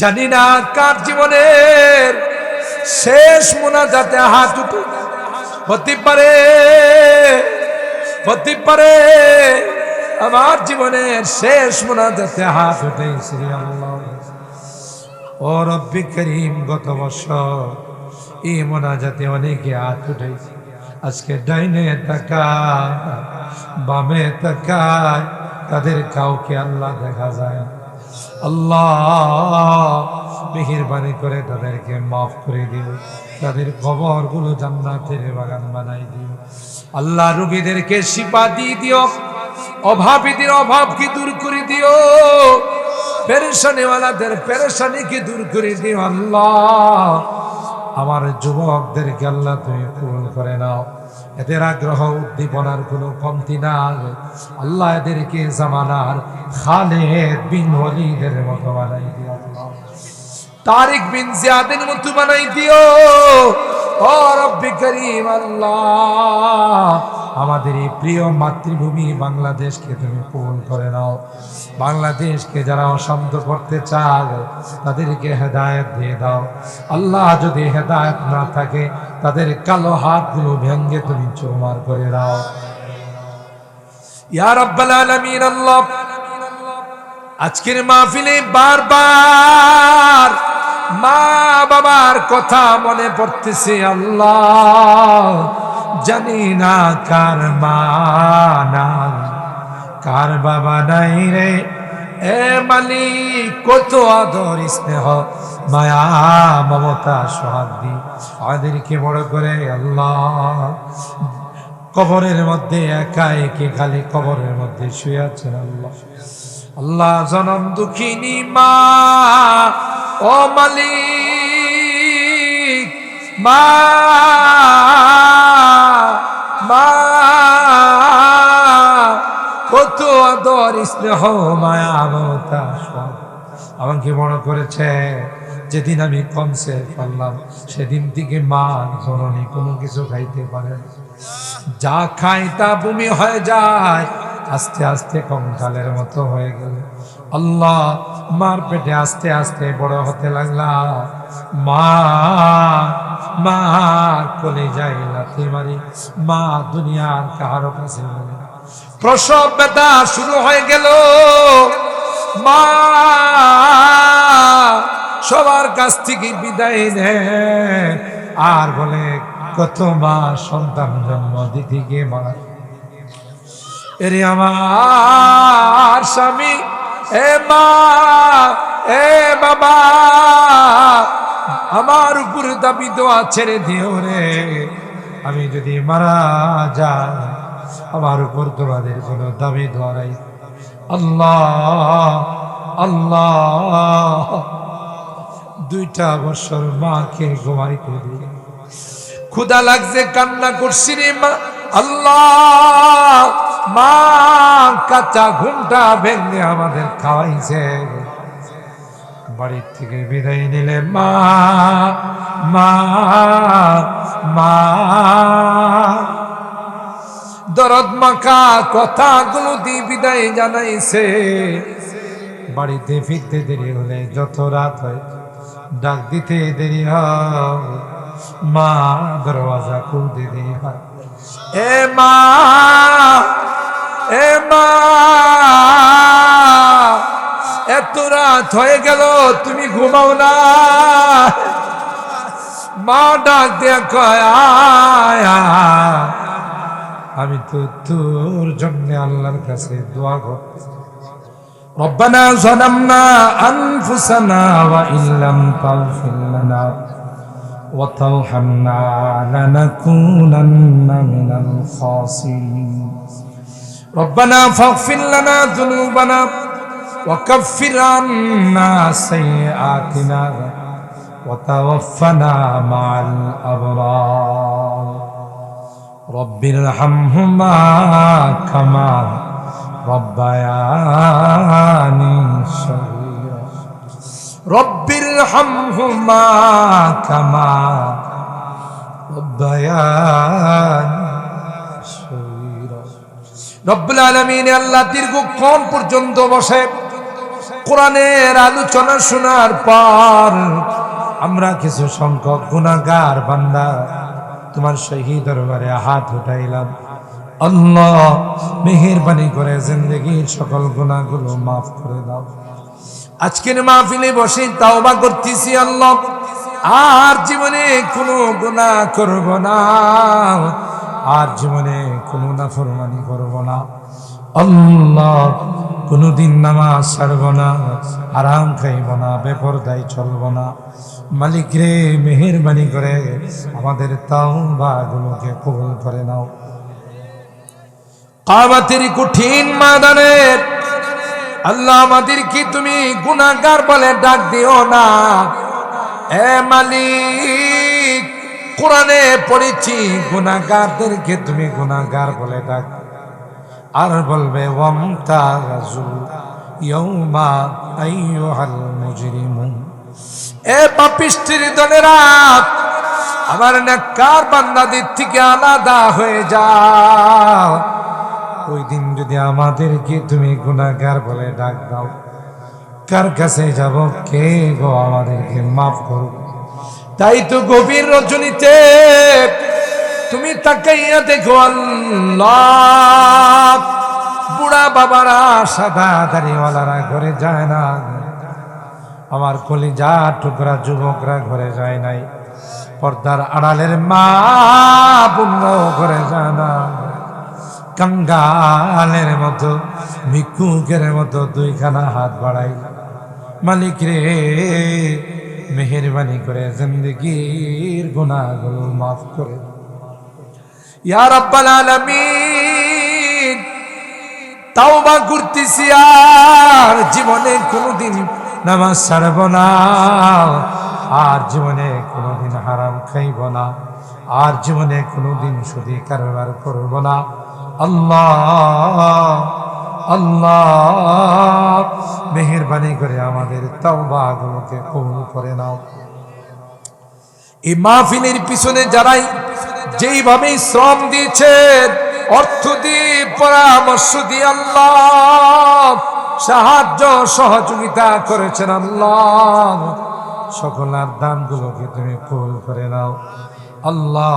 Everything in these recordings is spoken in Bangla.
জানি না কার জীবনের শেষ মোনাজাতে হাত উঠে হতে পারে হতে পারে, আমার জীবনের শেষ মোনাজাতে হাত উঠেছে আল্লাহ ও রব্বি করিম, গত বছর এই মোনাজাতে অনেকে হাত উঠেছে আজকে ডাইনে তাকায়, বামে তাকায়, তাদের কাউকে আল্লাহ দেখা যায়। আল্লাহ মেহেরবানি করে তাদেরকে মাফ করে দিও। তাদের কবরগুলো জান্নাতের বাগান বানাই দিও। আল্লাহ রুগীদেরকে শিপা দিয়ে দিও। অভাবীদের অভাবকে দূর করে দিও? পেরেশানিওয়ালাদের পেরেশানিকে দূর করে দিও আল্লাহ? আমার যুবকদেরকে আল্লাহ তুমি পূরণ করে নাও। এদের আগ্রহ উদ্দীপনার কোনো কমতি নাই। আল্লাহ এদেরকে জামানার খালেদ বিন হলিদের মতো বানাই দিও তারিক বিন জিয়াদের মতো বানাই দিও। ও রব্বি করিম আল্লাহ। আমাদের এই প্রিয় মাতৃভূমি বাংলাদেশকে তুমি পূরণ করে নাও। বাংলাদেশকে যারা অশান্ত করতে চায়, তাদেরকে হেদায়ত দিয়ে দাও। আল্লাহ যদি হেদায়ত না থাকে, তাদের কালো হাতগুলো ভেঙ্গে তুমি চুরমার করে দাও। ইয়া আল্লাহ, আজকের মাহফিলে বারবার মা বাবার কথা মনে পড়তেছে আল্লাহ। জানি না কার মা নাই কার বাবা নাই রে। এ মালিক, কত আদর, স্নেহ, মায়া, মমতা সোহাদি আমাদেরকে বড় করে আল্লাহ। কবরের মধ্যে একা, একে খালি কবরের মধ্যে শুয়ে আছেন আল্লাহ। আল্লাহ জনম দুঃখিনী মা, ও মালিক, মা। কত আদর, স্নেহ, মায়া, মমতা, সব। আমাকে মনে করেছে, যেদিন আমি কমসে পারলাম, সেদিন থেকে মা জননী কোনো কিছু খাইতে পারে যা খাই তা বমি হয়ে যায়, আস্তে আস্তে কঙ্কালের মতো হয়ে গেল। আল্লাহ, মার পেটে আস্তে আস্তে বড় হতে লাগলা। মা মা কোলে যাই লাথি মারি। মা দুনিয়ার কাহারো কাছে বলে। প্রসব ব্যথা শুরু হয়ে গেল। মা, সবার কাছ থেকে বিদায় নেয় আর বলে, কত মা সন্তান জন্ম দিতে গিয়ে মারা এরে আমার স্বামী, এ মা, এ বাবা, আমার উপরে দাবি দোয়া ছেড়ে দিও রে। আমি যদি মারা যাই আমার উপর তোমাদের কোনো দাবি নাই। আল্লাহ আল্লাহ। দুইটা বছর মাকে ঘুমাইতে দিয়ে ক্ষুদা লাগছে, কান্না করছি রে মা। আল্লাহ, মা, কাঁচা ঘুমটা ভেঙে আমাদের খাওয়াইছে। বাড়ির থেকে বিদায় নিলে মা মা মা। দরদ মাখা কথাগুলো দিয়ে বিদায় জানাইছে। বাড়িতে ফিরতে দেরি হলে যত রাত হয়, ডাক দিতে দেরি হয়। মা দরওয়াজা খুলতে দেরি হয়। এ মা এ মা, এত রাত হয়ে গেল, তুমি ঘুমাও না। মা ডাক দিয়ে কয় আয়। আমি তো তোর জন্য আল্লাহর কাছে দোয়া করতে ربنا ظلمنا أنفسنا وإن لم تغفر لنا وترحمنا لنكونن من الخاسرين ربنا فاغفر لنا ذنوبنا وكفر عنا سيئاتنا وتوفنا مع الأبرار আল্লাহ দীর্ঘ কম রব্বির রব্বুল আলমিন আল্লাহ পর্যন্ত বসে কোরআনের আলোচনা শোনার পর আমরা কিছু সংখ্যক গুণাগার বান্দা তোমার শহীদ দরবারে হাত উঠাইলাম আল্লাহ মেহেরবানি করে জিন্দগির সকল গুণাগুলো মাফ করে দাও। আজকের মাহফিলে বসে তাওবা করতেছি আল্লাহ। আর জীবনে কোনো গুণা করব না। আর জীবনে কোনো নাফরমানি করব না। আল্লাহ কোনোদিন নামাজ ছাড়ব না, আরাম খাইব না বেপরদাই চলব না। মালিক রে, মেহেরবানি করে, আমাদের তাওবা গুলোকে কবুল করে নাও। কামাতের কঠিন মাদানের আল্লাহ আমাদের কি তুমি গুনাহগার বলে ডাক দিও না। এ মালিক, কোরআনে পড়েছি, গুনাহগারদেরকে তুমি গুনাহগার বলে ডাক। আর বলবে ওয়ামতাজু ইয়াউমা আইয়ুহাল মুজরিমুন। এ পাপিষ্টির দলেরা, আমার নেককার বান্দাদের থেকে আলাদা হয়ে যাও। ওই দিন যদি আমাদেরকে তুমি গুনাহগার বলে ডাক দাও, কার কাছে যাব, কে গো আমাদেরকে মাফ করো তাই তো গভীর রজনীতে তুমি তাকাইয়া দেখো আল্লাহ। বুড়া বাবারা সাদা দাড়িওয়ালারা ঘরে যায় না। আমার কলিজা টুকরা যুবকরা ঘরে যায় নাই। পর্দার আড়ালের মা পুণ্য ঘরে যায় না। কাঙ্গালের মতো, ভিক্ষুকের মতো দুইখানা হাত বাড়াই। মালিক রে, মেহরবানি করে জিন্দগির গুনাহগুলো মাফ করে। ইয়া রাব্বাল আলামিন, তাওবা করতেছি আর জীবনে কোনোদিন নামাজ ছাড়ব না। আর জীবনে কোনোদিন হারাম খাইব না। আর জীবনে কোনোদিন সুদী কারবার করব না। আল্লাহ আল্লাহ, মেহরবানি করে আমাদের তাওবা গুলোকে কবুল করে নাও। এই মাহফিলের পিছনে যারাই যেইভাবে শ্রম দিয়েছেন, অর্থ দিয়ে পরামর্শ দিয়ে আল্লাহ সাহায্য, সহযোগিতা করেছেন আল্লাহ। সকলার দানগুলোকে তুমি কবুল করে নাও। আল্লাহ,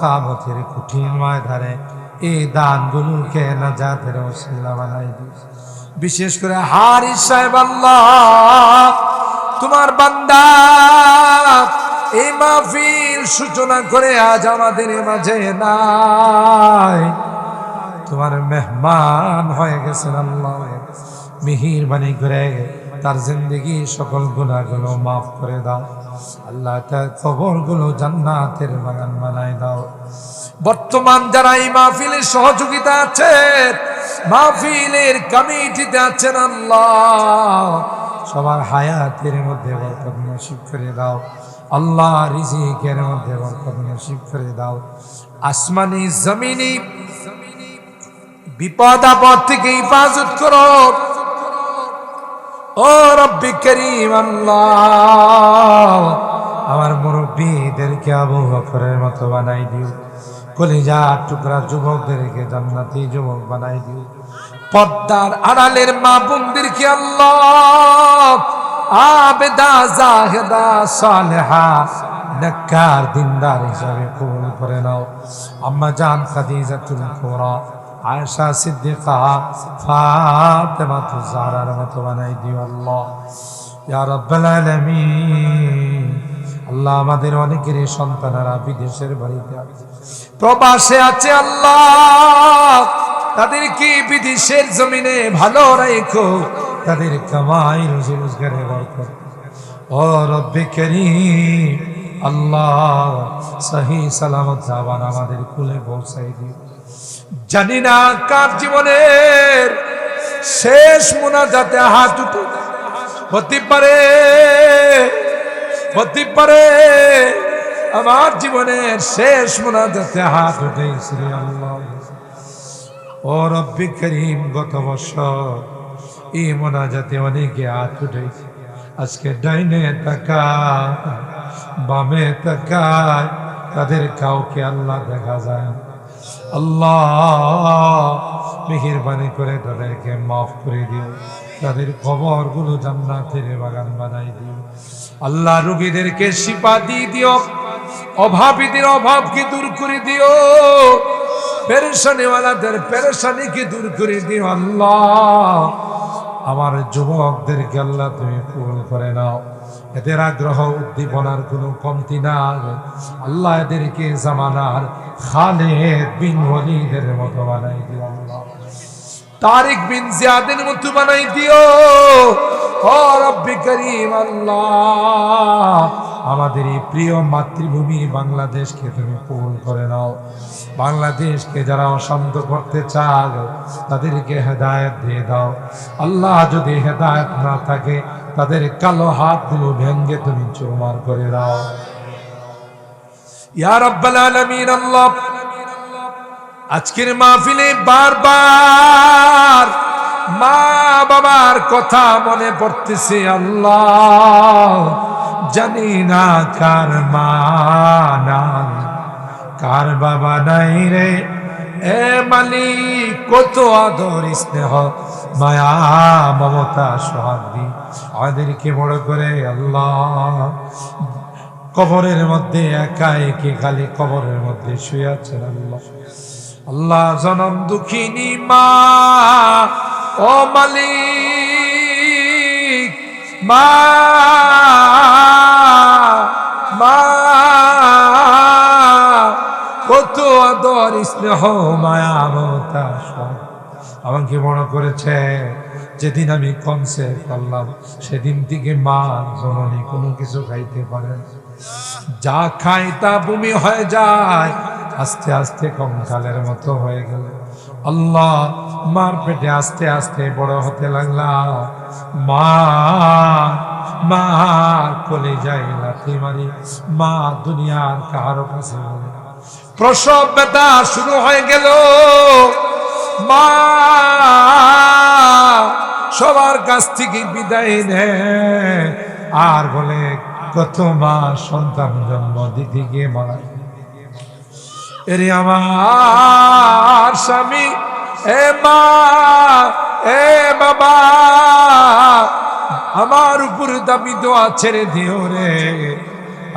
কামতের কঠিন ময়দানে এই দানগুলোকে নাজাতের ওসিলা বানাই দিস। বিশেষ করে হারি সাহেব আল্লাহ, তোমার বান্দা, এই মাহফিল সূচনা করে আজ আমাদের মাঝে নাই। তোমার মেহমান হয়ে গেছেন আল্লাহ। মিহির বাণী করে তার জিন্দগি সকল গুণাগুলো মাফ করে দাও। আল্লাহ তার খবরগুলো জান্নাতের বাগান বানাই দাও। বর্তমান যারা এই মাহফিলের সহযোগিতা আছে, মাহফিলের কমিটিতে আছেন আল্লাহ। সবার হায়াতের মধ্যে বরকত নসিব করে দাও। আল্লাহ রিজিকের মধ্যে বরকত নসিব করে দাও। আসমানি, জমিনি বিপদ আপদ থেকে হিফাজত করো। ও রব্বি করিম আল্লাহ। আমার মুরব্বীদেরকে আবু বকরের মতো বানাই দিও। কলিজা টুকরা যুবকদেরকে জান্নাতি যুবক বানাই দিও। পদ্মার আড়ালের মা বোনদেরকে আল্লাহ। আবেদা, জাহেদা, সালেহা, নেককার, দিনদার হিসাবে কবুল করে নাও। আম্মা জান খাদিজাতুল কুবরা আয়েশা সিদ্দিকা ফাতেমা জাহরার মতো বানাই দিও আল্লাহ। ইয়া রাব্বাল আলামিন। আল্লাহ আমাদের অনেকের সন্তানেরা বিদেশের বাড়িতে আছে। প্রবাসে আছে আল্লাহ। তাদের কি বিদেশের জমিনে ভালো রেখো তাদের কামাই, রোজি রোজগারে বরকত। ও রব্বে করিম, আল্লাহ, সহি সালামত আবার আমাদের কুলে পৌঁছাই দিও। জানি না কার জীবনের শেষ মোনা মোনাজাতে হাত উঠে হতে পারে হতে পারে আমার জীবনের শেষ মোনা মোনাজাতে হাত উঠে শ্রী আল্লাহ ও রব্বি করিম, গত বছর এই মোনাজাতে অনেকে হাত উঠেছে আজকে ডাইনে তাকা বামে তাকায়, তাদের কাউকে আল্লাহ দেখা যায়। আল্লাহ, মেহেরবানি করে তাদেরকে মাফ করে দিও। তাদের কবরগুলো জান্নাতের বাগান বানাই দিও। আল্লাহ রুগীদেরকে শিপা দিয়ে দিও। অভাবীদের অভাবকে দূর করে দিও। পেরেশানিওয়ালাদের পেরেশানিকে দূর করে দিও আল্লাহ। আমার যুবকদেরকে আল্লাহ তুমি পূরণ করে নাও। এদের আগ্রহ উদ্দীপনার কোনো কমতি নাই। আল্লাহ এদেরকে জামানার খালেদ বিন ওয়ালিদের বানাই দিও তারিক বিন জিয়াদের বানাই দিও। ও রব্বি করিম আল্লাহ, আমাদের এই প্রিয় মাতৃভূমি বাংলাদেশকে তুমি পূরণ করে নাও। বাংলাদেশকে যারা অশান্ত করতে চাও তাদেরকে হেদায়ত দিয়ে দাও। আল্লাহ যদি হেদায়েত না থাকে, তাদের কালো হাতগুলো ভেঙ্গে তুমি চুরমার করে দাও। আজকের মাহফিলে বারবার মা বাবার কথা মনে পড়তেছে, আল্লাহ। জানি না কার মা কার বাবা নাই রে। এ মালিক, কত আদর স্নেহ, মায়া, মমতা, সোহাগী। আমাদেরকে বড় করে, আল্লাহ। কবরের মধ্যে একা, একে খালি কবরের মধ্যে শুয়ে আছেন আল্লাহ আল্লাহ জনম দুঃখিনী মা, ও মালিক, মা মা, কত আদর, স্নেহ, মায়া, মমতা আমাকে মনে করেছে, যেদিন আমি কনসে করলাম, সেদিন থেকে মা জননী কোনো কিছু খাইতে পারে না। যা খাই তা বমি হয়ে যায়। আস্তে আস্তে কঙ্কালের মতো হয়ে গেল। আল্লাহ, মার পেটে আস্তে আস্তে বড় হতে লাগলাম মা মা কোলে যাই লাথি মারি। মা দুনিয়ার কারও কাছে প্রসব ব্যথা শুরু হয়ে গেল। মা, সবার কাছ থেকে বিদায় নেয় আর বলে কত মা সন্তান জন্ম দিতে গিয়ে মারা এরে আমার স্বামী, এ মা, এ বাবা, আমার উপর দাবি দোয়া ছেড়ে দিও রে।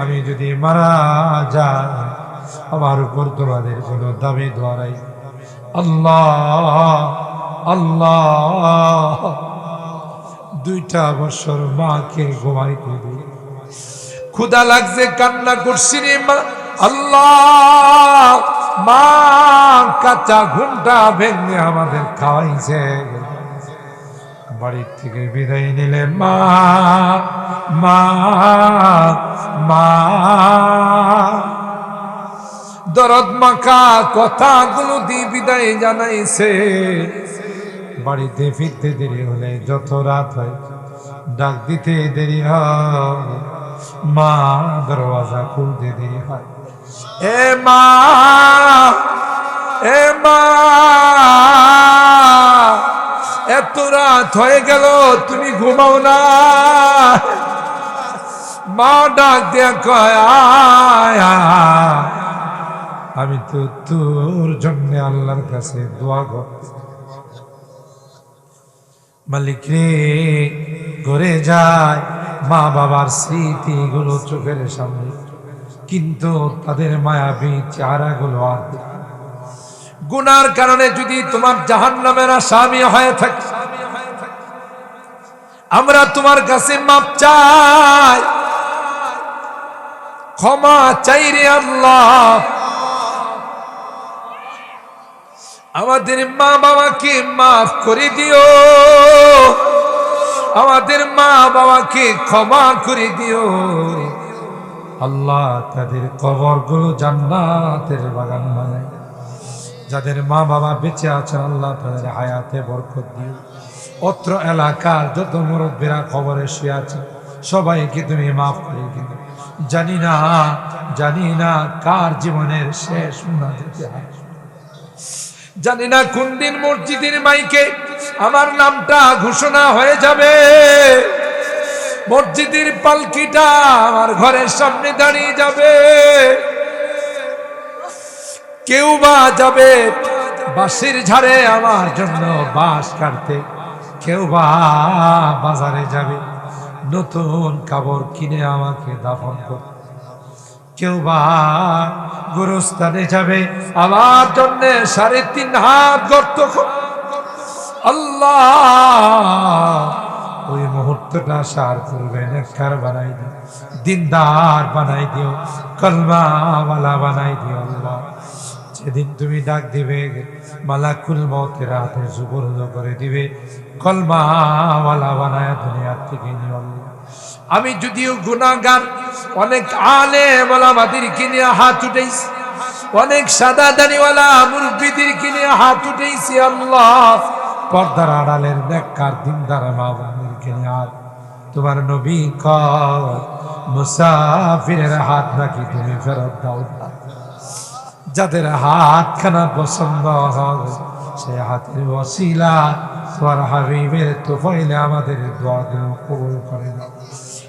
আমি যদি মারা যাই, আমার উপর তোমাদের কোনো দাবি দোয়া নাই। আল্লাহ আল্লাহ, দুইটা বছর মাকে ঘুমাইতে দিই ক্ষুদা লাগছে, কান্না করছি রে মা। আল্লাহ, মা, কাঁচা ঘুমটা ভেঙে আমাদের খাওয়াইছে। বাড়ির থেকে বিদায় নিলে মা মা মা। দরদ মাখা কথাগুলো দিয়ে বিদায় জানাইছে। বাড়িতে ফিরতে দেরি হলে যত রাত হয়, ডাক দিতে দেরি হয়। মা দরওয়াজা খুলতে দেরি হয়। এ মা এ মা, এত রাত হয়ে গেল, তুমি ঘুমাও না। মা ডাক দিয়া কয়। আমি তো তোর জন্য আল্লাহর কাছে দোয়া করতে মালিক রে, ঘরে যায়। মা বাবার স্মৃতিগুলো চোখের সামনে। কিন্তু তাদের মায়াবী চেহারাগুলো আর গুনার কারণে যদি তোমার জাহান নামের স্বামী হয়ে থাকে, আমরা তোমার কাছে মাপ চাই। ক্ষমা চাই রে আল্লাহ। আমাদের মা বাবাকে মাফ করে দিও। আমাদের মা বাবাকে ক্ষমা করে দিও। আল্লাহ তাদের কবরগুলো জান্নাতের বাগান বানায়। যাদের মা বাবা বেঁচে আছেন, আল্লাহ তাদের হায়াতে বরকত দিও। অত্র এলাকার যত মুরব্বীরা খবরে শুয়ে আছে, সবাইকে তুমি মাফ করে দিও। জানি না জানি না কার জীবনের শেষ মুনাজাতে হয় জানি না কোন দিন মসজিদের মাইকে আমার নামটা ঘোষণা হয়ে যাবে। মসজিদের পালকিটা আমার ঘরের সামনে দাঁড়িয়ে যাবে। কেউ বা যাবে বাঁশির ঝাড়ে আমার জন্য বাঁশ কাটতে। কেউ বা বাজারে যাবে, নতুন কাপড় কিনে আমাকে দাফন করতে। কেউ বা গুরুস্থানে যাবে। আমার জন্য সাড়ে তিন হাত গর্ত আল্লাহ, ওই মুহূর্তটা সার করবে নেককার বানাই দিও? দিনদার বানাই দিও, কলমাওয়ালা বানাই দিও আল্লাহ। যেদিন তুমি ডাক দিবে, মালাকুল মতের হাতে সুবর্ণ করে দিবে, কলমাওয়ালা বানায় দুনিয়ার থেকে নিও আমি যদিও গুণাগার অনেক আলে আমাদেরকে কিনে হাত উঠেছি অনেক সাদা দাড়িওয়ালা মুরব্বীদেরকে কিনে হাত উঠেছি আল্লাহ। পর্দার আড়ালের নেককার দিনদার মা বোনদেরকে নিয়ে হাত। তোমার নবী কর মুসাফিরের হাত নাকি তুমি ফেরত দাও। যাদের হাতখানা পছন্দ হবে, সে হাতের অশিলা তোমার হাবিবের তোফাইলে আমাদের দোয়াগুলো কবুল করে নাও।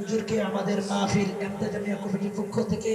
হুজুরকে আমাদের মাহফিল এমদাজামিয়া কমিটির পক্ষ থেকে